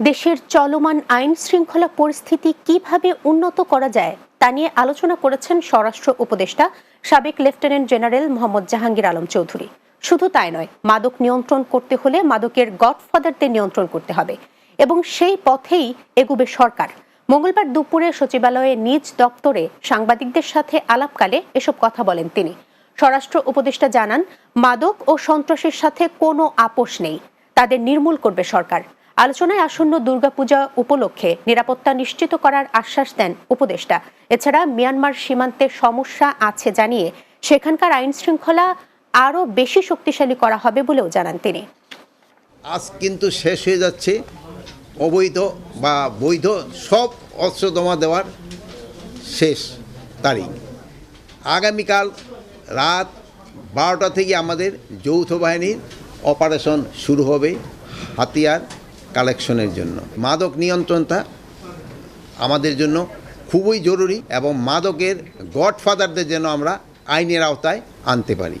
দেশের চলমান আইন শৃঙ্খলা পরিস্থিতি কীভাবে উন্নত করা যায় তা নিয়ে আলোচনা করেছেন স্বরাষ্ট্র উপদেষ্টা সাবেক লেফটেন্যান্ট জেনারেল মোহাম্মদ জাহাঙ্গীর আলম চৌধুরী। শুধু তাই নয়, মাদক নিয়ন্ত্রণ করতে হলে মাদকের গডফাদারদের নিয়ন্ত্রণ করতে হবে এবং সেই পথেই এগুবে সরকার। মঙ্গলবার দুপুরে সচিবালয়ে নিজ দপ্তরে সাংবাদিকদের সাথে আলাপকালে এসব কথা বলেন তিনি। স্বরাষ্ট্র উপদেষ্টা জানান, মাদক ও সন্ত্রাসের সাথে কোনো আপোষ নেই। তাদের নির্মূল করবে সরকার। আলোচনায় আসন্ন দুর্গাপূজা উপলক্ষে নিরাপত্তা নিশ্চিত করার আশ্বাস দেন উপদেষ্টা। এছাড়া মিয়ানমার সীমান্তে সমস্যা আছে জানিয়ে সেখানকার আইন শৃঙ্খলা আরও বেশি শক্তিশালী করা হবে বলেও জানান তিনি। আজ কিন্তু শেষ হয়ে যাচ্ছে অবৈধ বা বৈধ সব অস্ত্র জমা দেওয়ার শেষ তারিখ। আগামীকাল রাত বারোটা থেকে আমাদের যৌথ বাহিনীর অপারেশন শুরু হবে হাতিয়ার কালেকশনের জন্য। মাদক নিয়ন্ত্রণটা আমাদের জন্য খুবই জরুরি এবং মাদকের গডফাদারদের যেন আমরা আইনের আওতায় আনতে পারি।